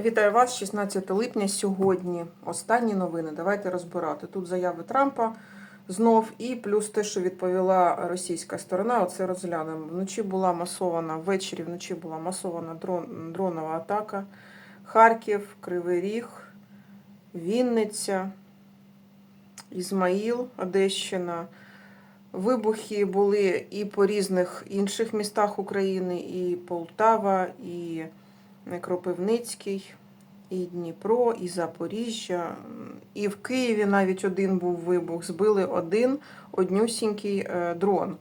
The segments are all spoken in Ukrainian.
Вітаю вас, 16 липня. Сьогодні останні новини. Давайте розбирати. Тут заяви Трампа знов, і плюс те, що відповіла російська сторона. Оце розглянемо. Вночі була масована, ввечері вночі була масована дрон, дронова атака. Харків, Кривий Ріг, Вінниця, Ізмаїл, Одещина. Вибухи були і по різних інших містах України, і Полтава, і Кропивницький, і Дніпро, і Запоріжжя. І в Києві навіть один був вибух. Збили один однюсінький е, дрон,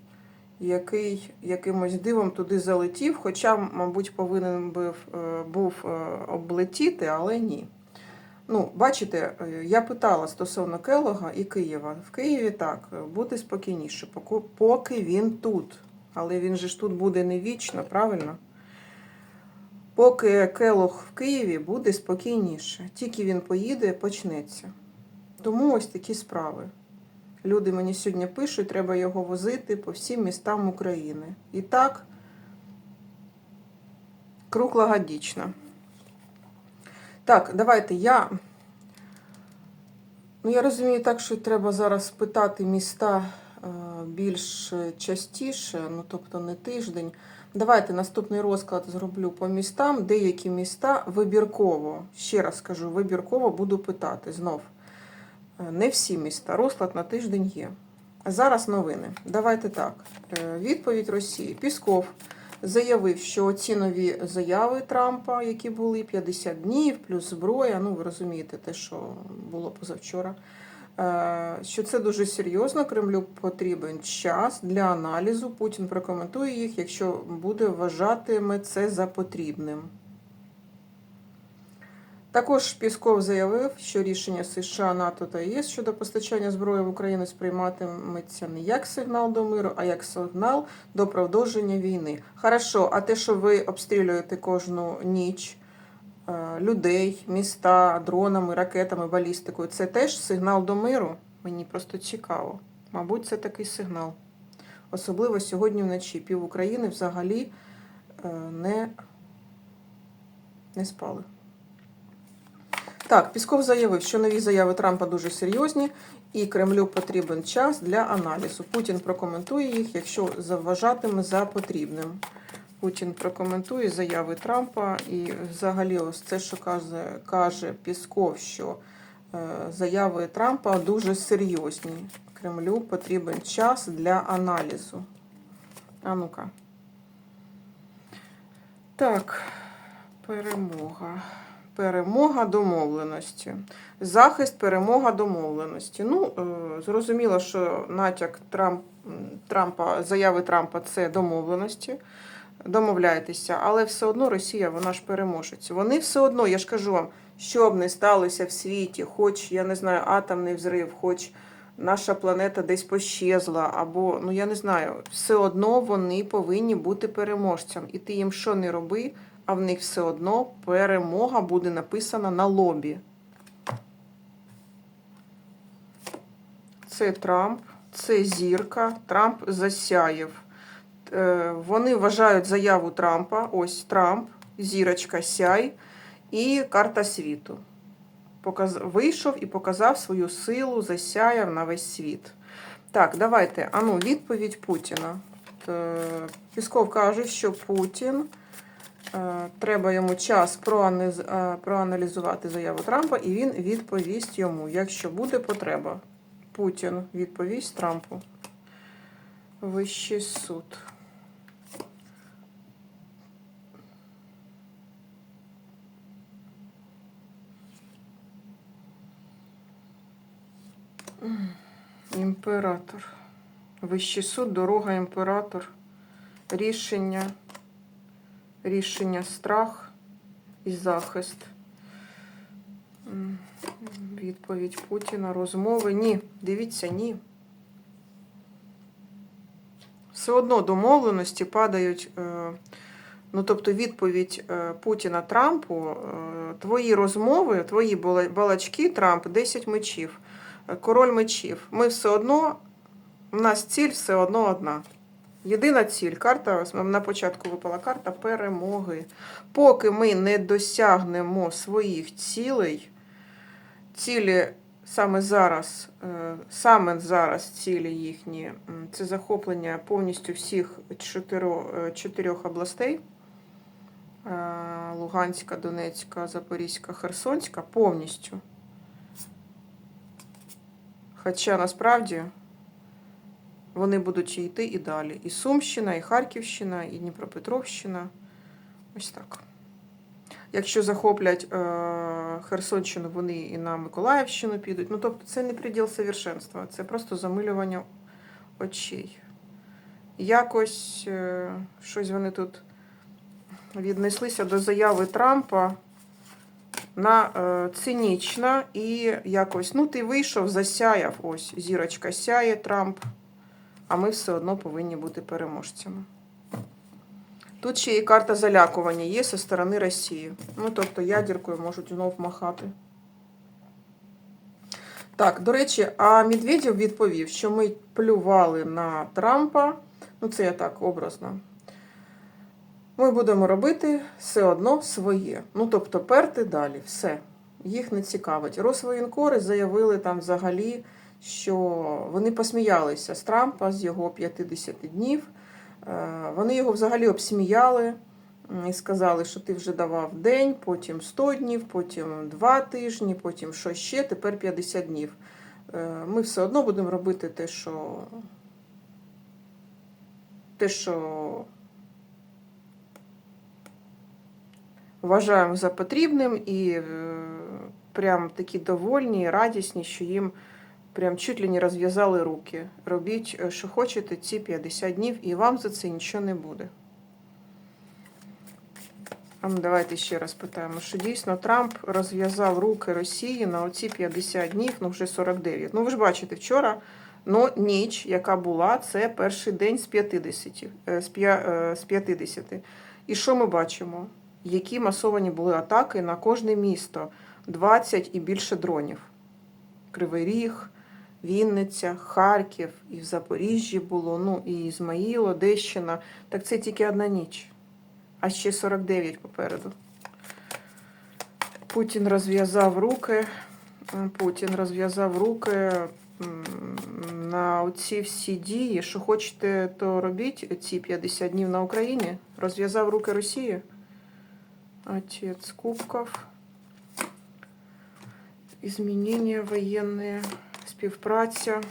який якимось дивом туди залетів, хоча, мабуть, повинен був, е, був е, облетіти, але ні. Ну, бачите, я питала стосовно Келога і Києва. В Києві так, буде спокійніше, поки він тут. Але він же ж тут буде не вічно, правильно? Поки Келог в Києві буде спокійніше. Тільки він поїде, почнеться. Тому ось такі справи. Люди мені сьогодні пишуть, треба його возити по всім містам України. І так, круглогодічно. Так, давайте я. Ну, я розумію так, що треба зараз питати міста е, більш частіше, ну тобто не тиждень. Давайте наступний розклад зроблю по містам. Деякі міста вибірково, ще раз кажу, вибірково буду питати знов. Е, Не всі міста, розклад на тиждень є. Зараз новини. Давайте так. Е, Відповідь Росії. Пісков заявив, що ці нові заяви Трампа, які були 50 днів, плюс зброя, ну ви розумієте, те, що було позавчора, що це дуже серйозно. Кремлю потрібен час для аналізу. Путін прокоментує їх, якщо буде вважатиме це за потрібним. Також Пісков заявив, що рішення США, НАТО та ЄС щодо постачання зброї в Україну сприйматиметься не як сигнал до миру, а як сигнал до продовження війни. Хорошо, а те, що ви обстрілюєте кожну ніч е, людей, міста дронами, ракетами, балістикою, це теж сигнал до миру? Мені просто цікаво. Мабуть, це такий сигнал. Особливо сьогодні вночі. Пів України взагалі е, не, не спали. Так, Пісков заявив, що нові заяви Трампа дуже серйозні, і Кремлю потрібен час для аналізу. Путін прокоментує їх, якщо завважатиме за потрібним. Путін прокоментує заяви Трампа і взагалі ось це, що каже, каже Пісков, що е, заяви Трампа дуже серйозні. Кремлю потрібен час для аналізу. А ну-ка. Так, перемога. Перемога домовленості. Захист, перемога домовленості. Ну, е, зрозуміло, що натяк Трамп, Трампа, заяви Трампа це домовленості. Домовляйтеся, але все одно Росія, вона ж переможеться. Вони все одно, я ж кажу вам, що б не сталося в світі, хоч, я не знаю, атомний взрив, хоч наша планета десь пощезла, або, ну я не знаю, все одно вони повинні бути переможцем. І ти їм що не роби, а в них все одно перемога буде написана на лобі. Це Трамп, це зірка, Трамп засяяв. Е, Вони вважають заяву Трампа, ось Трамп, зірочка сяй і карта світу. Показ... Вийшов і показав свою силу, засяяв на весь світ. Так, давайте. Ану, відповідь Путіна. Пісков каже, що Путін. Е, Треба йому час е, проаналізувати заяву Трампа, і він відповість йому, якщо буде потреба. Путін відповість Трампу. Вищий суд. Імператор. Вищий суд, дорога, імператор. Рішення. Рішення страх і захист. Відповідь Путіна, розмови. Ні, дивіться, ні. Все одно домовленості падають. е, Ну, тобто, відповідь е, Путіна Трампу, е, твої розмови, твої балачки, Трамп, 10 мечів, король мечів. Ми все одно, у нас ціль все одно одна. Єдина ціль. Карта на початку випала карта перемоги. Поки ми не досягнемо своїх цілей, цілі саме зараз, е, саме зараз цілі їхні це захоплення повністю всіх е, чотирьох областей. Е, Луганська, Донецька, Запорізька, Херсонська повністю. Хоча насправді вони будуть йти і далі. І Сумщина, і Харківщина, і Дніпропетровщина. Ось так. Якщо захоплять е, Херсонщину, вони і на Миколаївщину підуть. Ну, тобто, це не приділ совершенства, це просто замилювання очей. Якось е, щось вони тут віднеслися до заяви Трампа на е, цинічно і якось, ну, ти вийшов, засяяв, ось зірочка сяє Трамп, а ми все одно повинні бути переможцями. Тут ще і карта залякування є зі сторони Росії. Ну, тобто ядеркою можуть знов махати. Так, до речі, а Медведєв відповів, що ми плювали на Трампа. Ну, це я так образно. Ми будемо робити все одно своє. Ну, тобто, перти далі, все. Їх не цікавить. Росвоєнкори заявили там взагалі, що вони посміялися з Трампа з його 50 днів. Е, Вони його взагалі обсміяли і сказали, що ти вже давав день, потім 100 днів, потім 2 тижні, потім що ще, тепер 50 днів. Е, Ми все одно будемо робити те, що. Те, що вважаємо за потрібним, і е, прям такі довольні, і радісні, що їм прям чуть ли не розв'язали руки. Робіть, що хочете, ці 50 днів, і вам за це нічого не буде. А ну, давайте ще раз питаємо, що дійсно Трамп розв'язав руки Росії на оці 50 днів, ну вже 49. Ну ви ж бачите, вчора ну, ніч, яка була, це перший день з 50. е, З п'я- е, з 50. І що ми бачимо? Які масовані були атаки на кожне місто, 20 і більше дронів. Кривий Ріг, Вінниця, Харків, і в Запоріжжі було, ну і Ізмаїл, Одещина. Так це тільки одна ніч. А ще 49 попереду. Путін розв'язав руки. Путін розв'язав руки на оці всі дії. Що хочете, то робіть ці 50 днів на Україні. Розв'язав руки Росії. Отец кубков. Изменения воєнні, співпраця.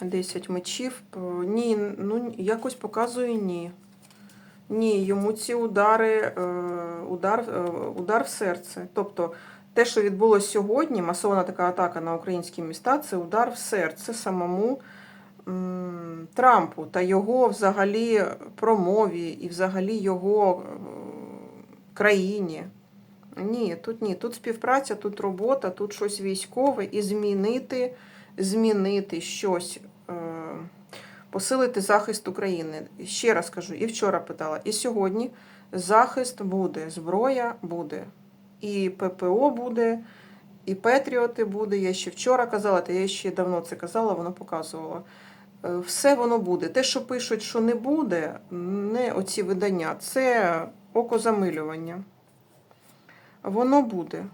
10 мечів. Ні, ну якось показує ні. Ні, йому ці удари, е, удар, е, удар в серце. Тобто те, що відбулося сьогодні, масована така атака на українські міста, це удар в серце самому Трампу та його взагалі промові і взагалі його е, країні. Ні, тут ні. Тут співпраця, тут робота, тут щось військове і змінити, змінити щось, е, посилити захист України. Ще раз кажу, і вчора питала, і сьогодні захист буде, зброя буде, і ППО буде, і Петріоти буде. Я ще вчора казала, та я ще давно це казала, воно показувало. Е, Все воно буде. Те, що пишуть, що не буде, не оці видання, це окозамилювання. Воно буде.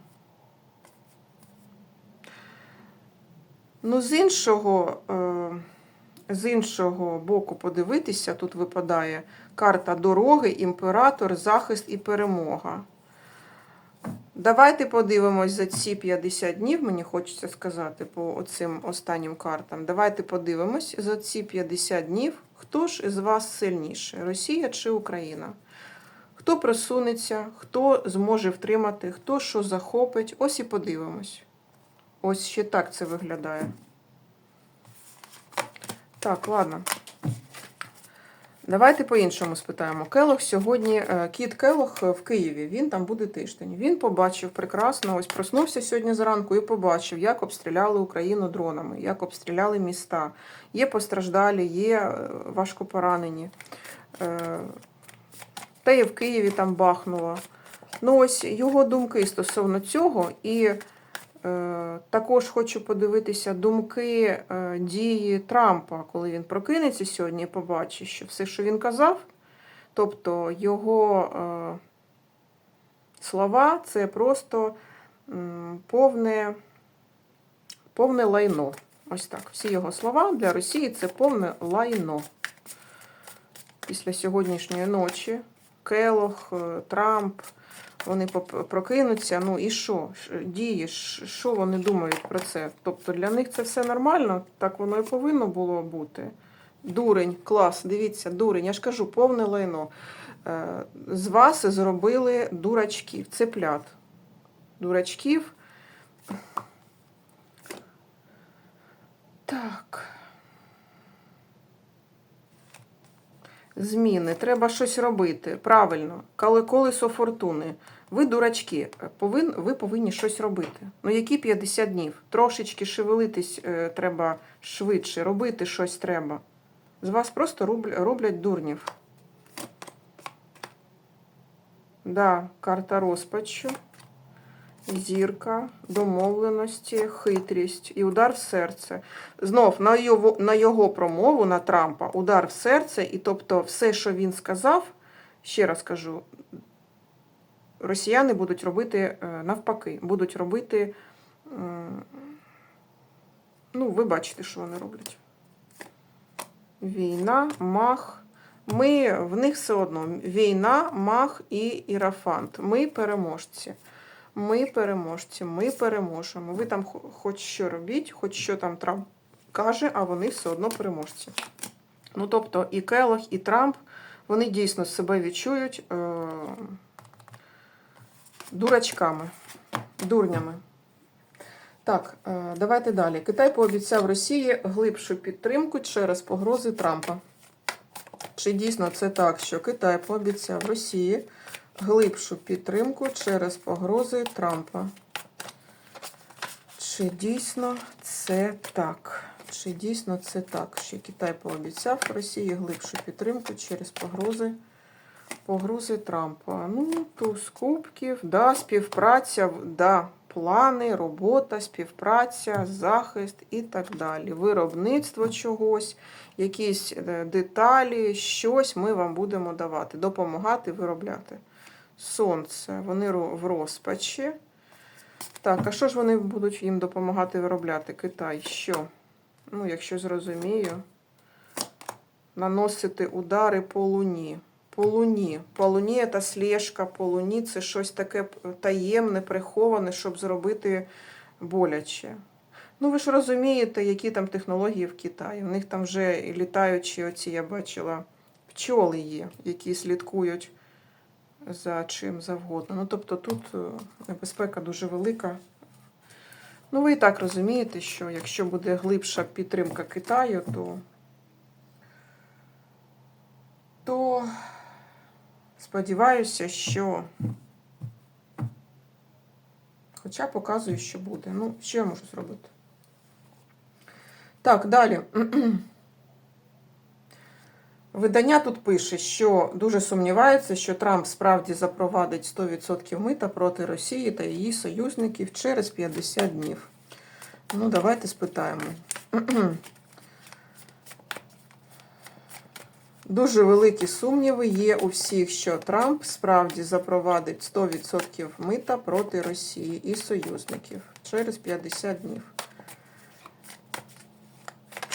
Ну, з іншого, е, з іншого боку подивитися, тут випадає карта дороги, імператор, захист і перемога. Давайте подивимось за ці 50 днів, мені хочеться сказати по оцим останнім картам. Давайте подивимось за ці 50 днів, хто ж із вас сильніше, Росія чи Україна? Хто просунеться, хто зможе втримати, хто що захопить. Ось і подивимось. Ось ще так це виглядає. Так, ладно. Давайте по-іншому спитаємо. Келох сьогодні, е, кіт Келох в Києві, він там буде тиждень. Він побачив прекрасно, ось проснувся сьогодні зранку і побачив, як обстріляли Україну дронами, як обстріляли міста. Є постраждалі, є е, важко поранені. Е, Та і в Києві там бахнуло. Ну, ось його думки стосовно цього, і Е, Також хочу подивитися думки е, дії Трампа, коли він прокинеться сьогодні і побачить, що все, що він казав, тобто його е, слова, це просто м, повне, повне лайно. Ось так. Всі його слова для Росії це повне лайно. Після сьогоднішньої ночі Келох, е, Трамп, вони прокинуться. Ну і що? Дії, що вони думають про це? Тобто для них це все нормально, так воно і повинно було бути. Дурень, клас, дивіться, дурень, я ж кажу, повне лайно. Е, З вас зробили дурачків, цеплят. Дурачків. Так. Зміни, треба щось робити. Правильно, коли колесо фортуни. Ви дурачки, повин, ви повинні щось робити. Ну які 50 днів? Трошечки шевелитись е, треба швидше, робити щось треба. З вас просто роблять дурнів. Да, карта розпачу, зірка, домовленості, хитрість і удар в серце. Знов на його, на його промову на Трампа удар в серце, і тобто все, що він сказав, ще раз кажу, росіяни будуть робити е, навпаки, будуть робити. Ну, ви бачите, що вони роблять. Війна, мах. Ми в них все одно війна, мах і ірафант. Ми переможці. Ми переможці, ми переможемо. Ви там хоч що робіть, хоч що там Трамп каже, а вони все одно переможці. Ну, тобто, і Келох, і Трамп, вони дійсно себе відчують е- дурачками, дурнями. Так, е, давайте далі. Китай пообіцяв Росії глибшу підтримку через погрози Трампа. Чи дійсно це так, що Китай пообіцяв Росії глибшу підтримку через погрози Трампа? Чи дійсно це так? Чи дійсно це так, що Китай пообіцяв Росії глибшу підтримку через погрози, погрози Трампа? Ну, туз кубків, да, співпраця, да, плани, робота, співпраця, захист і так далі. Виробництво чогось, якісь е, деталі, щось ми вам будемо давати, допомагати виробляти. Сонце, вони в розпачі. Так, а що ж вони будуть їм допомагати виробляти? Китай? Що? Ну, якщо зрозумію, наносити удари по луні. По луні. По луні це слежка, по луні це щось таке таємне, приховане, щоб зробити боляче. Ну, ви ж розумієте, які там технології в Китаї. У них там вже літаючі оці, я бачила, пчоли є, які слідкують за чим завгодно. Ну, тобто тут е, небезпека дуже велика. Ну, ви і так розумієте, що якщо буде глибша підтримка Китаю, то, то сподіваюся, що. Хоча показую, що буде. Ну, що я можу зробити? Так, далі. Видання тут пише, що дуже сумнівається, що Трамп справді запровадить 100% мита проти Росії та її союзників через 50 днів. Ну, давайте спитаємо. Дуже великі сумніви є у всіх, що Трамп справді запровадить 100% мита проти Росії і союзників через 50 днів.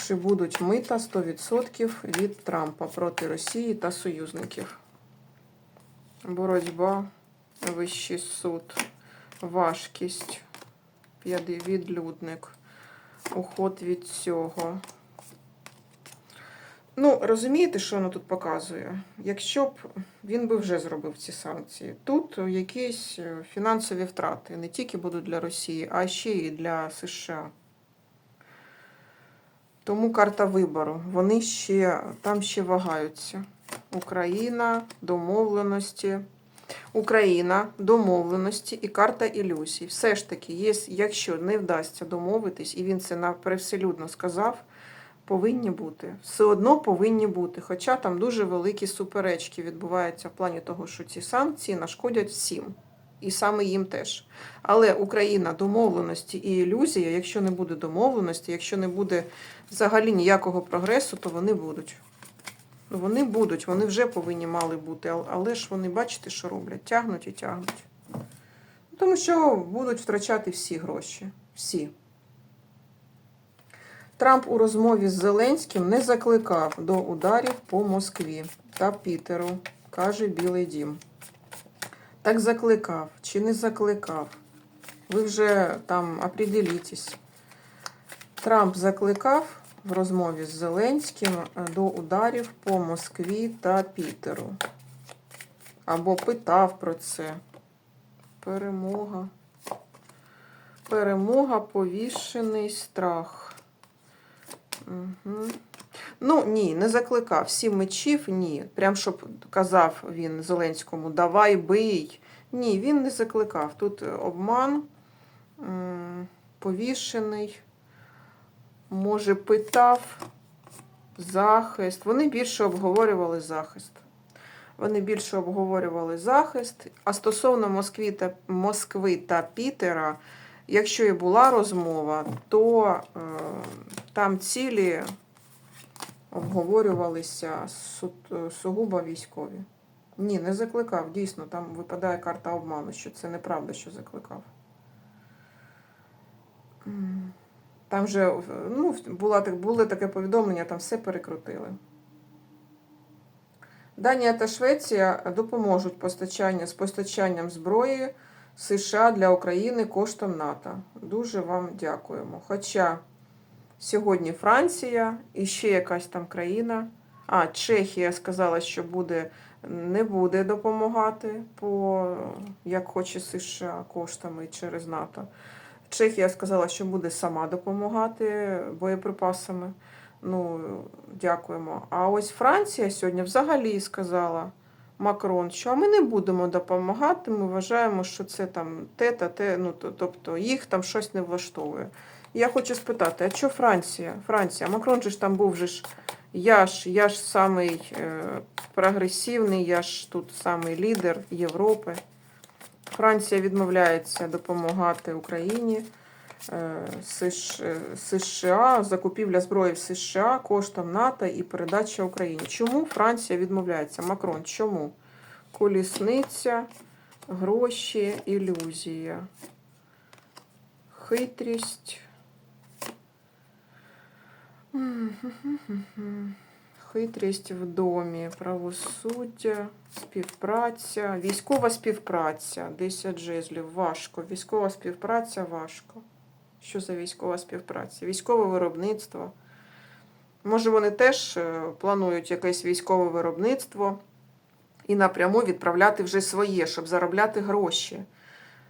Чи будуть мита 100% від Трампа проти Росії та союзників? Боротьба, вищий суд, важкість, відлюдник, уход від цього. Ну, розумієте, що воно тут показує? Якщо б він би вже зробив ці санкції, тут якісь е, фінансові втрати не тільки будуть для Росії, а ще й для США. Тому карта вибору. Вони ще там ще вагаються. Україна, домовленості. Україна, домовленості і карта ілюзій. Все ж таки, є, якщо не вдасться домовитись, і він це привселюдно сказав, повинні бути. Все одно повинні бути. Хоча там дуже великі суперечки відбуваються в плані того, що ці санкції нашкодять всім. І саме їм теж. Але Україна домовленості і ілюзія, якщо не буде домовленості, якщо не буде взагалі ніякого прогресу, то вони будуть. Вони будуть, вони вже повинні мали бути, але ж вони бачите, що роблять? Тягнуть і тягнуть. Тому що будуть втрачати всі гроші. Всі. Трамп у розмові з Зеленським не закликав до ударів по Москві та Пітеру, каже Білий Дім. Так закликав чи не закликав? Ви вже там определітесь. Трамп закликав в розмові з Зеленським е, до ударів по Москві та Пітеру. Або питав про це. Перемога. Перемога, повішений страх. Угу. Ну, ні, не закликав. Сім мечів, ні. Прям щоб казав він Зеленському, давай бий. Ні, він не закликав. Тут обман, повішений, може, питав захист. Вони більше обговорювали захист. Вони більше обговорювали захист. А стосовно Москви та, Москви та Пітера, якщо і була розмова, то е, там цілі обговорювалися су- сугубо військові. Ні, не закликав. Дійсно, там випадає карта обману, що це неправда, що закликав. Там же ну, була, було таке повідомлення, там все перекрутили. Данія та Швеція допоможуть постачання з постачанням зброї США для України коштом НАТО. Дуже вам дякуємо. Хоча сьогодні Франція і ще якась там країна. А, Чехія сказала, що буде, не буде допомагати по як хоче США коштами через НАТО. Чехія сказала, що буде сама допомагати боєприпасами. Ну, дякуємо. А ось Франція сьогодні взагалі сказала Макрон, що ми не будемо допомагати. Ми вважаємо, що це там те та те, ну тобто їх там щось не влаштовує. Я хочу спитати, а що Франція? Франція, Макрон же ж там був же ж. Я ж, я ж самий е, прогресивний, я ж тут самий лідер Європи. Франція відмовляється допомагати Україні. Е, е, США, закупівля зброї в США коштом НАТО і передача Україні. Чому Франція відмовляється? Макрон, чому? Колісниця, гроші, ілюзія, хитрість. Хитрість в домі, правосуддя, співпраця, військова співпраця, 10 жезлів, важко. Військова співпраця важко. Що за військова співпраця? Військове виробництво. Може, вони теж е, планують якесь військове виробництво і напряму відправляти вже своє, щоб заробляти гроші.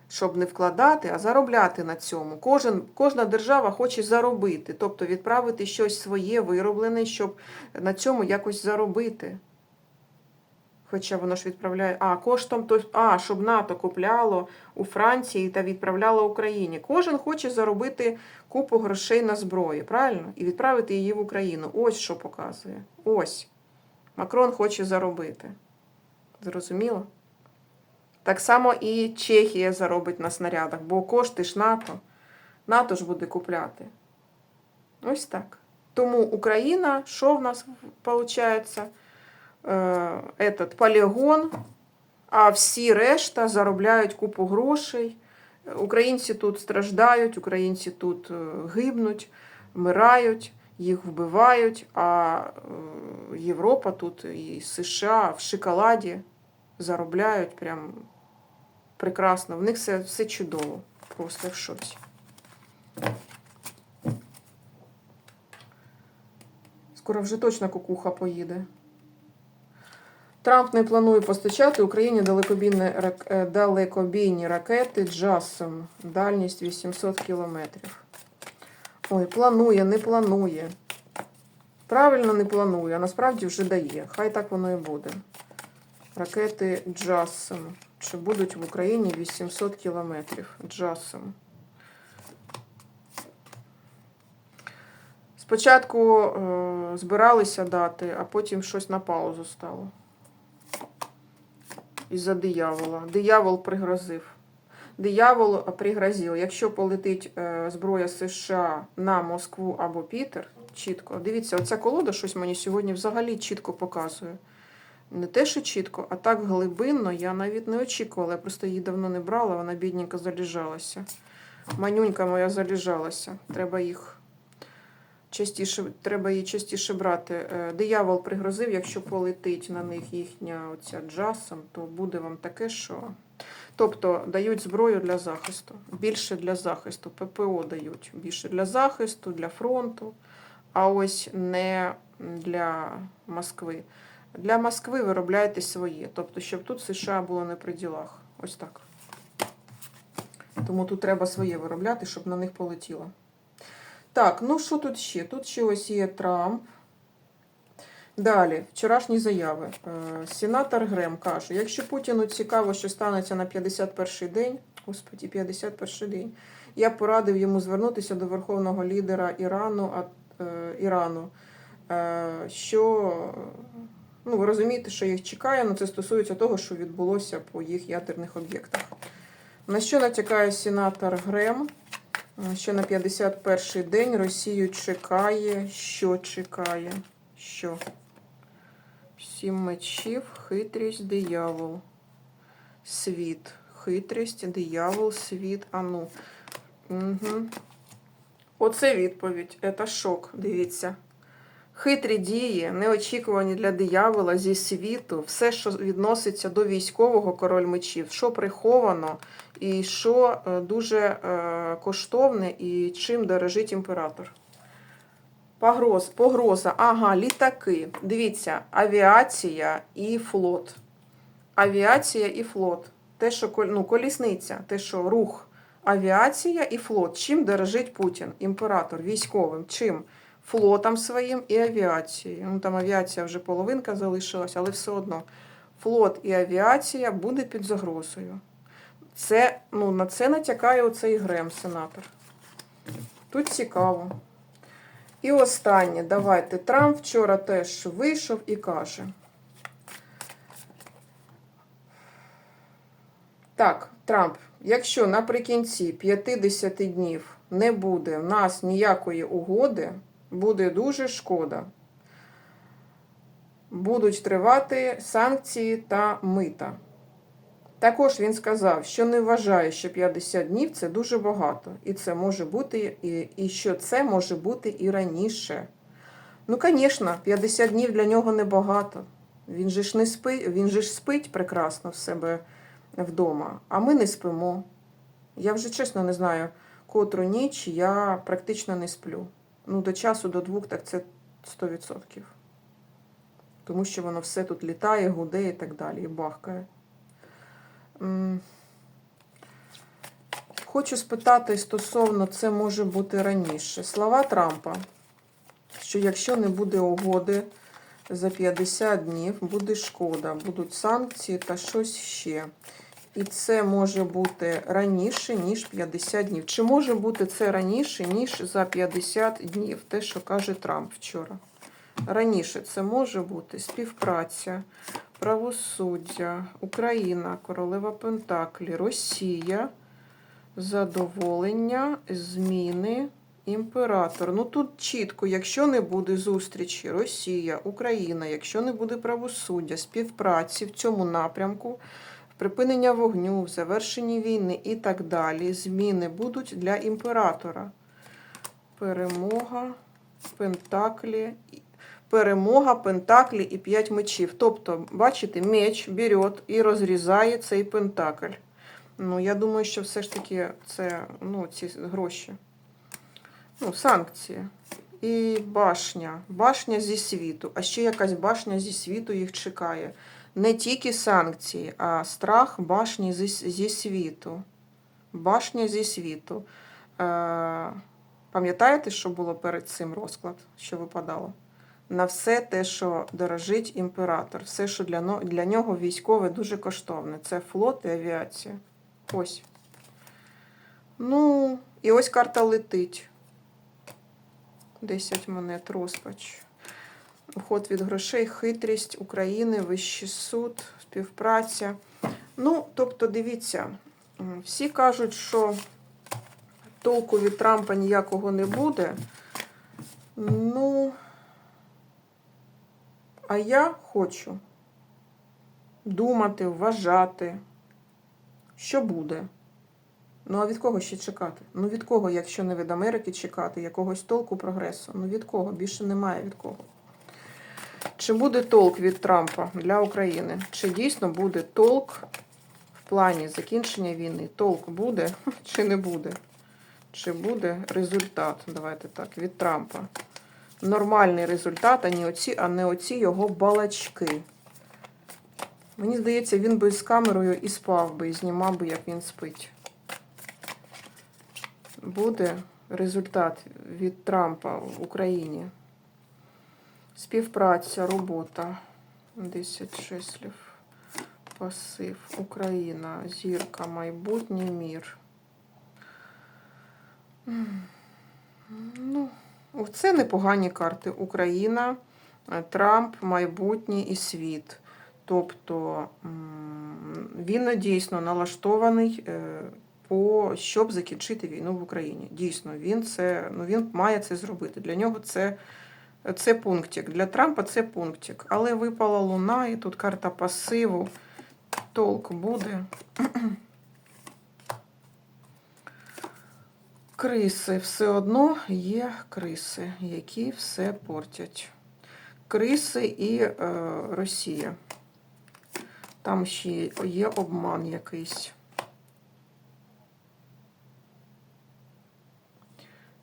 Щоб не вкладати, а заробляти на цьому. Кожен, кожна держава хоче заробити, тобто відправити щось своє вироблене, щоб на цьому якось заробити. Хоча воно ж відправляє. А, коштом то, а, щоб НАТО купляло у Франції та відправляло Україні. Кожен хоче заробити купу грошей на зброї, правильно? І відправити її в Україну. Ось що показує. Ось. Макрон хоче заробити. Зрозуміло? Так само і Чехія заробить на снарядах, бо кошти ж НАТО. НАТО ж буде купляти. Ось так. Тому Україна, що в нас виходить? Е, этот полігон, а всі решта заробляють купу грошей. Українці тут страждають, українці тут е, гибнуть, вмирають, їх вбивають, а е, Європа тут і США в шоколаді заробляють прям прекрасно. В них все, все чудово. Просто в шоці. Скоро вже точно кукуха поїде. Трамп не планує постачати Україні далекобійні, е, далекобійні ракети Джасом. Дальність 800 кілометрів. Ой, планує, не планує. Правильно не планує, а насправді вже дає. Хай так воно і буде. Ракети Джасом. Чи будуть в Україні 800 кілометрів Джасом. Спочатку е, збиралися дати, а потім щось на паузу стало. Із-за диявола. Диявол пригрозив. Диявол пригрозив, якщо полетить е, зброя США на Москву або Пітер, чітко. Дивіться, оця колода щось мені сьогодні взагалі чітко показує. Не те, що чітко, а так глибинно я навіть не очікувала. Я просто її давно не брала, вона бідненько заліжалася. Манюнька моя заліжалася. Треба їх частіше, треба її частіше брати. Е, Диявол пригрозив, якщо полетить на них їхня оця джасом, то буде вам таке, що. Тобто дають зброю для захисту. Більше для захисту. ППО дають. Більше для захисту, для фронту, а ось не для Москви. Для Москви виробляйте своє. Тобто, щоб тут США було не при ділах. Ось так. Тому тут треба своє виробляти, щоб на них полетіло. Так, ну що тут ще? Тут ще ось є Трамп. Далі, вчорашні заяви. Е, Сенатор Грем каже: якщо Путіну цікаво, що станеться на 51-й день, господі, 51-й день, я порадив йому звернутися до верховного лідера Ірану, е, Ірану е, що ну, ви розумієте, що їх чекає, але це стосується того, що відбулося по їх ядерних об'єктах. На що натякає сенатор Грем? Е, Що на 51-й день Росію чекає, що чекає? Що? Сім мечів, хитрість, диявол. Світ. Хитрість, диявол, світ. А ну. Угу. Оце відповідь. Це шок. Дивіться. Хитрі дії, неочікувані для диявола зі світу, все, що відноситься до військового король мечів, що приховано, і що е, дуже е, коштовне, і чим дорожить імператор. Погроз, погроза, ага, літаки. Дивіться, авіація і флот. Авіація і флот. Те, що ну, колісниця, те, що рух, авіація і флот. Чим дорожить Путін, імператор, військовим? Чим? Флотом своїм і авіацією. Ну там авіація вже половинка залишилась, але все одно. Флот і авіація буде під загрозою. Це, ну, на це натякає оцей Грем, сенатор. Тут цікаво. І останнє, давайте. Трамп вчора теж вийшов і каже. Так, Трамп, якщо наприкінці 50 днів не буде в нас ніякої угоди, буде дуже шкода. Будуть тривати санкції та мита. Також він сказав, що не вважає, що 50 днів це дуже багато, і це може бути, і, і що це може бути і раніше. Ну, звісно, 50 днів для нього небагато. Він же ж не спить, він же ж спить прекрасно в себе вдома, а ми не спимо. Я вже чесно не знаю, котру ніч я практично не сплю. Ну, до часу, до двох, так це 100%. Тому що воно все тут літає, гуде і так далі, і бахкає. Хочу спитати стосовно це може бути раніше. Слова Трампа, що якщо не буде угоди за 50 днів, буде шкода, будуть санкції та щось ще. І це може бути раніше, ніж 50 днів. Чи може бути це раніше, ніж за 50 днів? Те, що каже Трамп вчора. Раніше це може бути співпраця, правосуддя, Україна, Королева Пентаклі, Росія, задоволення, зміни, імператор. Ну тут чітко, якщо не буде зустрічі Росія, Україна, якщо не буде правосуддя, співпраці в цьому напрямку, припинення вогню, в завершенні війни і так далі, зміни будуть для імператора. Перемога, Пентаклі. Перемога, пентаклі і п'ять мечів. Тобто, бачите, меч бере і розрізає цей пентакль. Ну, я думаю, що все ж таки це ну, ці гроші. Ну, санкції. І башня. Башня зі світу. А ще якась башня зі світу їх чекає. Не тільки санкції, а страх башні зі, зі світу. Башня зі світу. Е, пам'ятаєте, що було перед цим розклад, що випадало? на все те, що дорожить імператор, все, що для, для нього військове дуже коштовне. Це флот і авіація. Ось. Ну, і ось карта летить. 10 монет, розпач. Уход від грошей, хитрість України, вищий суд, співпраця. Ну, тобто, дивіться, Всі кажуть, що толку від Трампа ніякого не буде. Ну, а я хочу думати, вважати, що буде. Ну, а від кого ще чекати? Ну, від кого, якщо не від Америки чекати, якогось толку прогресу? Ну, від кого? Більше немає від кого. Чи буде толк від Трампа для України? Чи дійсно буде толк в плані закінчення війни? Толк буде чи не буде? Чи буде результат? Давайте так, від Трампа. Нормальний результат, а не оці, а не оці його балачки. Мені здається, він би з камерою і спав би, і знімав би, як він спить. Буде результат від Трампа в Україні. Співпраця, робота. 10 числів. Пасив. Україна. Зірка. Майбутній мір. Ну, це непогані карти. Україна, Трамп, майбутнє і світ. Тобто він дійсно налаштований, е, по, щоб закінчити війну в Україні. Дійсно, він це ну, він має це зробити. Для нього це, це пунктик. Для Трампа це пунктик. Але випала луна, і тут карта пасиву. Толк буде. Криси все одно є криси, які все портять. Криси і е, Росія. Там ще є обман якийсь.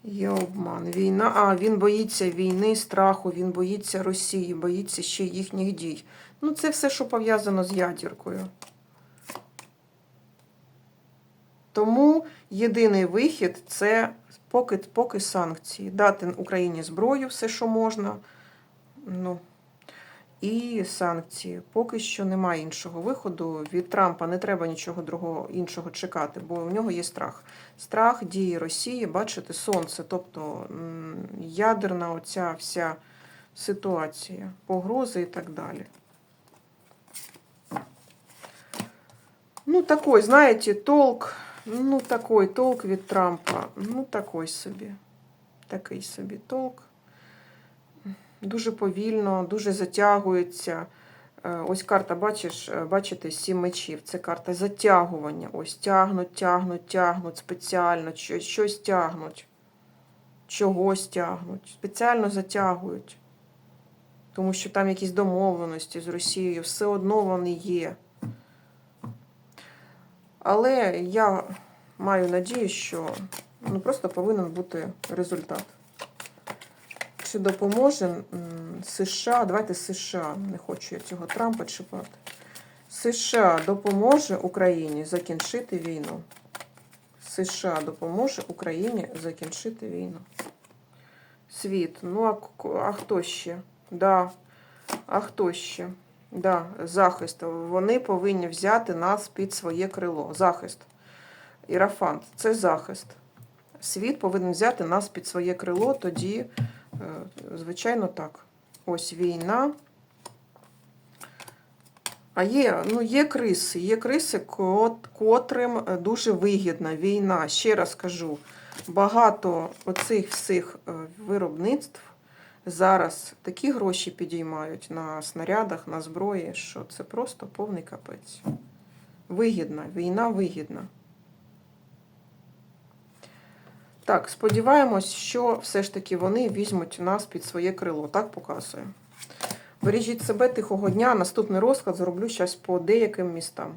Є обман. Війна. А, він боїться війни, страху, він боїться Росії, боїться ще їхніх дій. Ну, це все, що пов'язано з ядіркою. Тому єдиний вихід це поки, поки санкції. Дати Україні зброю, все, що можна. Ну, і санкції. Поки що немає іншого виходу. Від Трампа не треба нічого другого іншого чекати, бо у нього є страх. Страх дії Росії, бачите, сонце, тобто ядерна оця вся ситуація, погрози і так далі. Ну, такой, знаєте, толк, ну, такой толк від Трампа, ну, такой собі. Такий собі толк. Дуже повільно, дуже затягується. Е, Ось карта, бачиш, е, бачите, сім мечів. Це карта затягування. Ось тягнуть, тягнуть, тягнуть спеціально, щось, щось тягнуть. Чогось тягнуть. Спеціально затягують. Тому що там якісь домовленості з Росією, все одно вони є. Але я маю надію, що ну, просто повинен бути результат. Чи допоможе США? Давайте США. Не хочу я цього Трампа чіпати. США допоможе Україні закінчити війну. США допоможе Україні закінчити війну. Світ. Ну, а, а хто ще? Да. А хто ще? Да, захист. Вони повинні взяти нас під своє крило. Захист. Ірафант це захист. Світ повинен взяти нас під своє крило, тоді, звичайно, так. Ось війна. А є, ну, є криси, є криси, кот- котрим е, дуже вигідна війна. Ще раз кажу, багато оцих всіх е, виробництв зараз такі гроші підіймають на снарядах, на зброї, що це просто повний капець. Вигідна, війна вигідна. Так, сподіваємось, що все ж таки вони візьмуть нас під своє крило. Так показує. Бережіть себе тихого дня. Наступний розклад зроблю щось по деяким містам.